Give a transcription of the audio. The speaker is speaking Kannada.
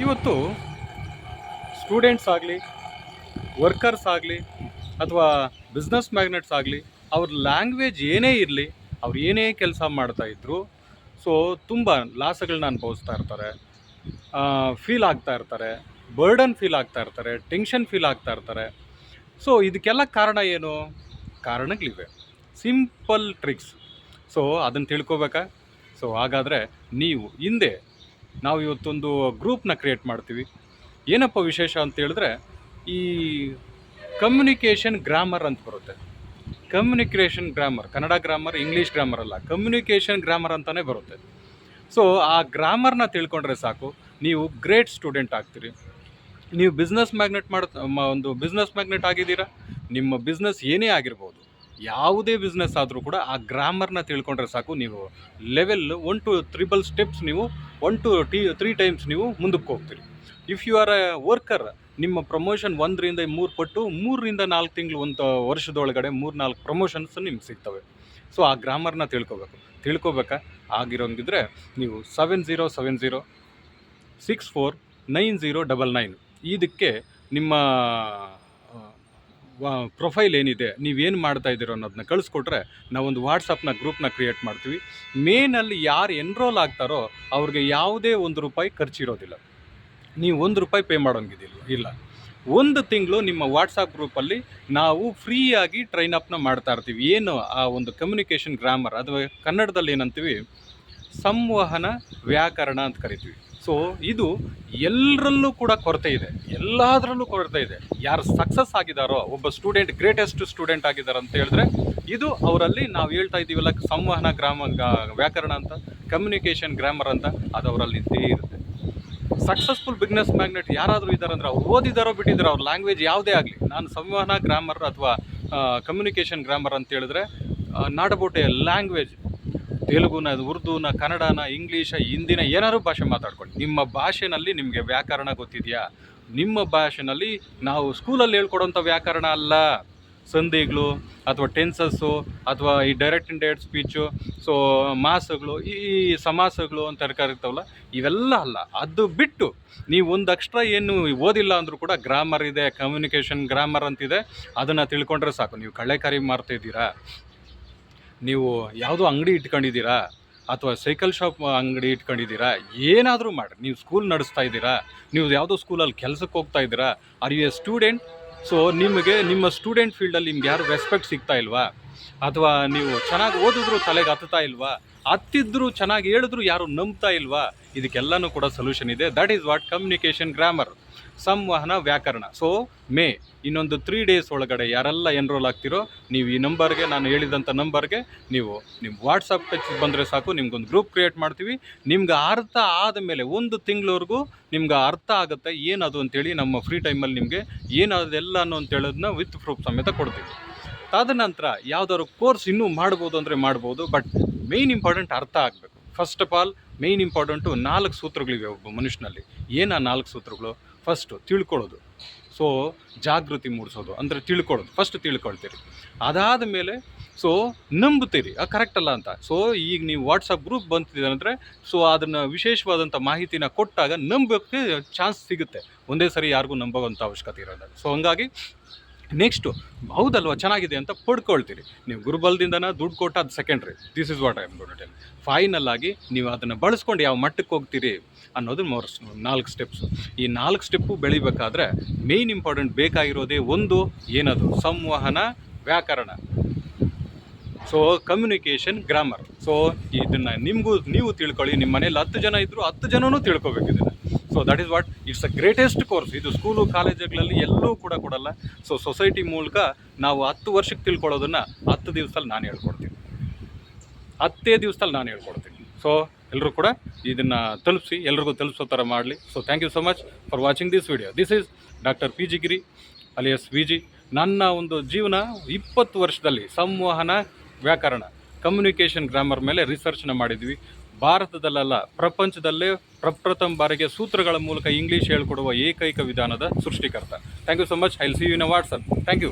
ಇವತ್ತು ಸ್ಟೂಡೆಂಟ್ಸ್ ಆಗಲಿ ವರ್ಕರ್ಸ್ ಆಗಲಿ, ಅಥವಾ ಬಿಸ್ನೆಸ್ ಮ್ಯಾಗ್ನೆಟ್ಸ್ ಆಗಲಿ, ಅವ್ರ ಲ್ಯಾಂಗ್ವೇಜ್ ಏನೇ ಇರಲಿ, ಅವ್ರು ಏನೇ ಕೆಲಸ ಮಾಡ್ತಾಯಿದ್ರು ಸೊ ತುಂಬ ಲಾಸಗಳನ್ನ ಅನುಭವಿಸ್ತಾ ಇರ್ತಾರೆ. ಫೀಲ್ ಆಗ್ತಾ ಇರ್ತಾರೆ. ಬರ್ಡನ್ ಫೀಲ್ ಆಗ್ತಾ ಇರ್ತಾರೆ. ಟೆನ್ಷನ್ ಫೀಲ್ ಆಗ್ತಾ ಇರ್ತಾರೆ. ಸೊ ಇದಕ್ಕೆಲ್ಲ ಕಾರಣ ಏನು? ಕಾರಣಗಳಿವೆ. ಸಿಂಪಲ್ ಟ್ರಿಕ್ಸ್ ಸೊ ಅದನ್ನು ತಿಳ್ಕೊಬೇಕಾ? ಸೊ ಹಾಗಾದರೆ ನೀವು ಹಿಂದೆ ನಾವು ಇವತ್ತೊಂದು ಗ್ರೂಪ್ನ ಕ್ರಿಯೇಟ್ ಮಾಡ್ತೀವಿ. ಏನಪ್ಪ ವಿಶೇಷ ಅಂತ ಹೇಳಿದ್ರೆ, ಈ ಕಮ್ಯುನಿಕೇಷನ್ ಗ್ರಾಮರ್ ಅಂತ ಬರುತ್ತೆ. Communication grammar Kannada grammar English grammar ಅಲ್ಲ ಕಮ್ಯುನಿಕೇಷನ್ ಗ್ರಾಮರ್ ಅಂತಲೇ ಬರುತ್ತೆ. ಸೊ ಆ ಗ್ರಾಮರ್ನ ತಿಳ್ಕೊಂಡ್ರೆ ಸಾಕು, ನೀವು ಗ್ರೇಟ್ ಸ್ಟೂಡೆಂಟ್ ಆಗ್ತೀರಿ. ನೀವು ಬಿಸ್ನೆಸ್ ಮ್ಯಾಗ್ನೆಟ್ ಮಾಡ ಒಂದು ಬಿಸ್ನೆಸ್ ಮ್ಯಾಗ್ನೆಟ್ ಆಗಿದ್ದೀರಾ, ನಿಮ್ಮ ಬಿಸ್ನೆಸ್ ಏನೇ ಆಗಿರ್ಬೋದು ಯಾವುದೇ ಬಿಸ್ನೆಸ್ ಆದರೂ ಕೂಡ ಆ ಗ್ರಾಮರ್ನ ತಿಳ್ಕೊಂಡ್ರೆ ಸಾಕು ನೀವು level one two triple steps ನೀವು one two T three times ನೀವು ಮುಂದಕ್ಕೆ ಹೋಗ್ತೀರಿ. If you are a worker ನಿಮ್ಮ ಪ್ರಮೋಷನ್ ಒಂದರಿಂದ ಮೂರು ಪಟ್ಟು, ಮೂರರಿಂದ ನಾಲ್ಕು ತಿಂಗಳು ಒಂದು ವರ್ಷದೊಳಗಡೆ ಮೂರು ನಾಲ್ಕು ಪ್ರಮೋಷನ್ಸ್ ನಿಮ್ಗೆ ಸಿಗ್ತವೆ. ಸೊ ಆ ಗ್ರಾಮರ್ನ ತಿಳ್ಕೊಬೇಕು. ತಿಳ್ಕೊಬೇಕಾ? ಆಗಿರೋಂಗಿದ್ರೆ ನೀವು seven zero seven zero six four nine zero double nine ಇದಕ್ಕೆ ನಿಮ್ಮ ಪ್ರೊಫೈಲ್ ಏನಿದೆ ನೀವೇನು ಮಾಡ್ತಾ ಇದ್ದೀರೋ ಅನ್ನೋದನ್ನ ಕಳಿಸ್ಕೊಟ್ರೆ ನಾವೊಂದು ವಾಟ್ಸಪ್ನ ಗ್ರೂಪ್ನ ಕ್ರಿಯೇಟ್ ಮಾಡ್ತೀವಿ. ಮೇನಲ್ಲಿ ಯಾರು ಎನ್ರೋಲ್ ಆಗ್ತಾರೋ ಅವ್ರಿಗೆ ಯಾವುದೇ ಒಂದು ರೂಪಾಯಿ ಖರ್ಚಿರೋದಿಲ್ಲ. ನೀವು ಒಂದು ರೂಪಾಯಿ ಪೇ ಮಾಡೋಂಗಿದಿಲ್ಲ ಇಲ್ಲ. ಒಂದು ತಿಂಗಳು ನಿಮ್ಮ ವಾಟ್ಸಪ್ ಗ್ರೂಪಲ್ಲಿ ನಾವು ಫ್ರೀಯಾಗಿ ಟ್ರೈನ್ ಅಪ್ನ ಮಾಡ್ತಾ ಇರ್ತೀವಿ. ಏನು ಆ ಒಂದು ಕಮ್ಯುನಿಕೇಷನ್ ಗ್ರಾಮರ್ ಅಥವಾ ಕನ್ನಡದಲ್ಲಿ ಏನಂತೀವಿ? ಸಂವಹನ ವ್ಯಾಕರಣ ಅಂತ ಕರಿತೀವಿ. ಸೊ ಇದು ಎಲ್ಲರಲ್ಲೂ ಕೂಡ ಕೊರತೆ ಇದೆ. ಎಲ್ಲದರಲ್ಲೂ ಕೊರತೆ ಇದೆ. ಯಾರು ಸಕ್ಸಸ್ ಆಗಿದಾರೋ, ಒಬ್ಬ ಸ್ಟೂಡೆಂಟ್ ಗ್ರೇಟೆಸ್ಟ್ ಸ್ಟೂಡೆಂಟ್ ಆಗಿದ್ದಾರೆ ಅಂತ ಹೇಳಿದ್ರೆ, ಇದು ಅವರಲ್ಲಿ ನಾವು ಹೇಳ್ತಾ ಇದ್ದೀವಲ್ಲ, ಸಂವಹನ ಗ್ರಾಮ ವ್ಯಾಕರಣ ಅಂತ ಕಮ್ಯುನಿಕೇಷನ್ ಗ್ರಾಮರ್ ಅಂತ, ಅದು ಅವರಲ್ಲಿ ಇದ್ದೇ ಇರುತ್ತೆ. ಸಕ್ಸಸ್ಫುಲ್ ಬಿಗ್ನೆಸ್ ಮ್ಯಾಗ್ನೆಟ್ ಯಾರಾದರೂ ಇದ್ದಾರಂದ್ರೆ ಅವ್ರು ಓದಿದಾರೋ ಬಿಟ್ಟಿದ್ದಾರೆ ಅವ್ರ ಲ್ಯಾಂಗ್ವೇಜ್ ಯಾವುದೇ ಆಗಲಿ, ನಾನು ಸಂವಹನ ಗ್ರಾಮರ್ ಅಥವಾ ಕಮ್ಯುನಿಕೇಷನ್ ಗ್ರಾಮರ್ ಅಂತ ಹೇಳಿದ್ರೆ ಎ ಲ್ಯಾಂಗ್ವೇಜ್ ತೆಲುಗುನ, ಉರ್ದುನ, ಕನ್ನಡನ, ಇಂಗ್ಲೀಷ, ಹಿಂದಿನ ಏನಾದ್ರು ಭಾಷೆ ಮಾತಾಡ್ಕೊಳ್ಳಿ. ನಿಮ್ಮ ಭಾಷೆನಲ್ಲಿ ನಿಮಗೆ ವ್ಯಾಕರಣ ಗೊತ್ತಿದೆಯಾ? ನಿಮ್ಮ ಭಾಷೆನಲ್ಲಿ ನಾವು ಸ್ಕೂಲಲ್ಲಿ ಹೇಳ್ಕೊಡೋಂಥ ವ್ಯಾಕರಣ ಅಲ್ಲ. ಸಂಧಿಗಳು ಅಥವಾ ಟೆನ್ಸಸ್ಸು ಅಥವಾ ಈ ಡೈರೆಕ್ಟ್ ಇಂಡೈರೆಕ್ಟ್ ಸ್ಪೀಚು, ಸೊ ಮಾಸಗಳು, ಈ ಸಮಾಸಗಳು ಅಂತ ಕರಿತಾವಲ್ಲ, ಇವೆಲ್ಲ ಅಲ್ಲ. ಅದು ಬಿಟ್ಟು ನೀವು ಒಂದು ಅಕ್ಷರ ಏನು ಓದಿಲ್ಲ ಅಂದರೂ ಕೂಡ ಗ್ರಾಮರ್ ಇದೆ, ಕಮ್ಯುನಿಕೇಷನ್ ಗ್ರಾಮರ್ ಅಂತಿದೆ, ಅದನ್ನು ತಿಳ್ಕೊಂಡ್ರೆ ಸಾಕು. ನೀವು ಕಳ್ಳೆಕಾರಿ ಮಾಡ್ತಾ ನೀವು ಯಾವುದೋ ಅಂಗಡಿ ಇಟ್ಕೊಂಡಿದ್ದೀರಾ ಅಥವಾ ಸೈಕಲ್ ಶಾಪ್ ಅಂಗಡಿ ಇಟ್ಕೊಂಡಿದ್ದೀರಾ, ಏನಾದರೂ ಮಾಡಿ ನೀವು ಸ್ಕೂಲ್ ನಡೆಸ್ತಾ ಇದ್ದೀರಾ, ನೀವು ಯಾವುದೋ ಸ್ಕೂಲಲ್ಲಿ ಕೆಲಸಕ್ಕೆ ಹೋಗ್ತಾ ಇದ್ದೀರಾ are you a student so ನಿಮಗೆ ನಿಮ್ಮ ಸ್ಟೂಡೆಂಟ್ ಫೀಲ್ಡಲ್ಲಿ ನಿಮ್ಗೆ ಯಾರು ರೆಸ್ಪೆಕ್ಟ್ ಸಿಗ್ತಾ ಇಲ್ವಾ? ಅಥವಾ ನೀವು ಚೆನ್ನಾಗಿ ಓದಿದ್ರು ತಲೆಗೆ ಹತ್ತುತ್ತಾ ಇಲ್ವಾ? ಹತ್ತಿದ್ರು ಚೆನ್ನಾಗಿ ಹೇಳಿದ್ರು ಯಾರು ನಂಬ್ತಾ ಇಲ್ವಾ? ಇದಕ್ಕೆಲ್ಲನೂ ಕೂಡ ಸೊಲ್ಯೂಷನ್ ಇದೆ. That is what communication grammar ಸಂವಹನ ವ್ಯಾಕರಣ. ಸೊ ಮೇ, ಇನ್ನೊಂದು ತ್ರೀ ಡೇಸ್ ಒಳಗಡೆ ಯಾರೆಲ್ಲ ಎನ್ರೋಲ್ ಆಗ್ತಿರೋ, ನೀವು ಈ ನಂಬರ್ಗೆ ನಾನು ಹೇಳಿದಂಥ ನಂಬರ್ಗೆ ನೀವು ನಿಮ್ಮ ವಾಟ್ಸಪ್ ಟಚ್ ಬಂದರೆ ಸಾಕು, ನಿಮ್ಗೊಂದು ಗ್ರೂಪ್ ಕ್ರಿಯೇಟ್ ಮಾಡ್ತೀವಿ. ನಿಮ್ಗೆ ಅರ್ಥ ಆದ ಮೇಲೆ ಒಂದು ತಿಂಗಳವರೆಗೂ ನಿಮ್ಗೆ ಅರ್ಥ ಆಗುತ್ತೆ ಏನದು ಅಂತೇಳಿ ನಮ್ಮ ಫ್ರೀ ಟೈಮಲ್ಲಿ ನಿಮಗೆ ಏನದೆಲ್ಲ ಅನ್ನೋ ಅಂತ ಹೇಳೋದನ್ನ ವಿತ್ ಪ್ರೂಫ್ ಸಮೇತ ಕೊಡ್ತೀವಿ. ತದನಂತರ ಯಾವ್ದಾದ್ರು ಕೋರ್ಸ್ ಇನ್ನೂ ಮಾಡ್ಬೋದು ಅಂದರೆ ಮಾಡ್ಬೋದು ಬಟ್ ಮೇಯ್ನ್ ಇಂಪಾರ್ಟೆಂಟ್ ಅರ್ಥ ಆಗಬೇಕು. First of all main important ನಾಲ್ಕು ಸೂತ್ರಗಳಿವೆ ಒಬ್ಬ ಮನುಷ್ಯನಲ್ಲಿ. ಏನು ಆ ನಾಲ್ಕು ಸೂತ್ರಗಳು? ಫಸ್ಟು ತಿಳ್ಕೊಳ್ಳೋದು. ಸೊ ಜಾಗೃತಿ ಮೂಡಿಸೋದು. ಅಂದರೆ ತಿಳ್ಕೊಳ್ಳೋದು. ಫಸ್ಟ್ ತಿಳ್ಕೊಳ್ತೀರಿ. ಅದಾದ ಮೇಲೆ ಸೊ ನಂಬುತ್ತೀರಿ. ಆ ಕರೆಕ್ಟ್ ಅಲ್ಲ ಅಂತ. ಸೊ ಈಗ ನೀವು ವಾಟ್ಸಪ್ ಗ್ರೂಪ್ ಬಂತಿದ್ದೀರಂದರೆ ಸೊ ಅದನ್ನು ವಿಶೇಷವಾದಂಥ ಮಾಹಿತಿನ ಕೊಟ್ಟಾಗ ನಂಬೋಕ್ಕೆ ಚಾನ್ಸ್ ಸಿಗುತ್ತೆ. ಒಂದೇ ಸರಿ ಯಾರಿಗೂ ನಂಬೋವಂಥ ಅವಶ್ಯಕತೆ ಇರೋದಿಲ್ಲ ಸೊ ಹಂಗಾಗಿ ನೆಕ್ಸ್ಟು ಹೌದಲ್ವ? ಚೆನ್ನಾಗಿದೆ ಅಂತ ಪಡ್ಕೊಳ್ತೀರಿ. ನೀವು ಗುರುಬಲದಿಂದನ, ದುಡ್ಡು ಕೊಟ್ಟು ಅದು secondary this is what I am tell final ಆಗಿ ನೀವು ಅದನ್ನು ಬಳಸ್ಕೊಂಡು ಯಾವ ಮಟ್ಟಕ್ಕೆ ಹೋಗ್ತೀರಿ ಅನ್ನೋದು ಮೋರ್ ನಾಲ್ಕು ಸ್ಟೆಪ್ಸು ಈ ನಾಲ್ಕು ಸ್ಟೆಪ್ಪು ಬೆಳಿಬೇಕಾದ್ರೆ ಮೇಯ್ನ್ ಇಂಪಾರ್ಟೆಂಟ್ ಬೇಕಾಗಿರೋದೇ ಒಂದು ಏನದು? ಸಂವಹನ, ವ್ಯಾಕರಣ. ಸೊ ಕಮ್ಯುನಿಕೇಷನ್ ಗ್ರಾಮರ್ ಸೊ ಇದನ್ನು ನಿಮಗೂ, ನೀವು ತಿಳ್ಕೊಳ್ಳಿ. ನಿಮ್ಮ ಮನೇಲಿ ಹತ್ತು ಜನ ಇದ್ದರೂ ಹತ್ತು ಜನನೂ ತಿಳ್ಕೊಬೇಕಿದೆ so that is what it's a greatest course ಇದು ಸ್ಕೂಲು ಕಾಲೇಜುಗಳಲ್ಲಿ ಎಲ್ಲೂ ಕೂಡ ಕೊಡಲ್ಲ. ಸೊ ಸೊಸೈಟಿ ಮೂಲಕ ನಾವು ಹತ್ತು ವರ್ಷಕ್ಕೆ ತಿಳ್ಕೊಳ್ಳೋದನ್ನು ಹತ್ತು ದಿವಸದಲ್ಲಿ ನಾನು ಹೇಳ್ಕೊಡ್ತೀನಿ. ಹತ್ತೇ ದಿವಸದಲ್ಲಿ ನಾನು ಹೇಳ್ಕೊಡ್ತೀನಿ. ಸೊ ಎಲ್ಲರೂ ಕೂಡ ಇದನ್ನು ತಲುಪಿಸಿ, ಎಲ್ರಿಗೂ ತಲುಪಿಸೋ ಥರ ಮಾಡಲಿ. So thank you so much for watching this video this is doctor P G Giri alias V G ನನ್ನ ಒಂದು ಜೀವನ ಇಪ್ಪತ್ತು ವರ್ಷದಲ್ಲಿ ಸಂವಹನ, ವ್ಯಾಕರಣ ಕಮ್ಯುನಿಕೇಷನ್ ಗ್ರಾಮರ್ ಮೇಲೆ ರಿಸರ್ಚ್ನ ಮಾಡಿದ್ವಿ. ಭಾರತದಲ್ಲ ಪ್ರಪಂಚದಲ್ಲೇ ಪ್ರಪ್ರಥಮ ಬಾರಿಗೆ ಸೂತ್ರಗಳ ಮೂಲಕ ಇಂಗ್ಲೀಷ್ ಹೇಳ್ಕೊಡುವ ಏಕೈಕ ವಿಧಾನದ ಸೃಷ್ಟಿಕರ್ತ. Thank you so much I see you in WhatsApp thank you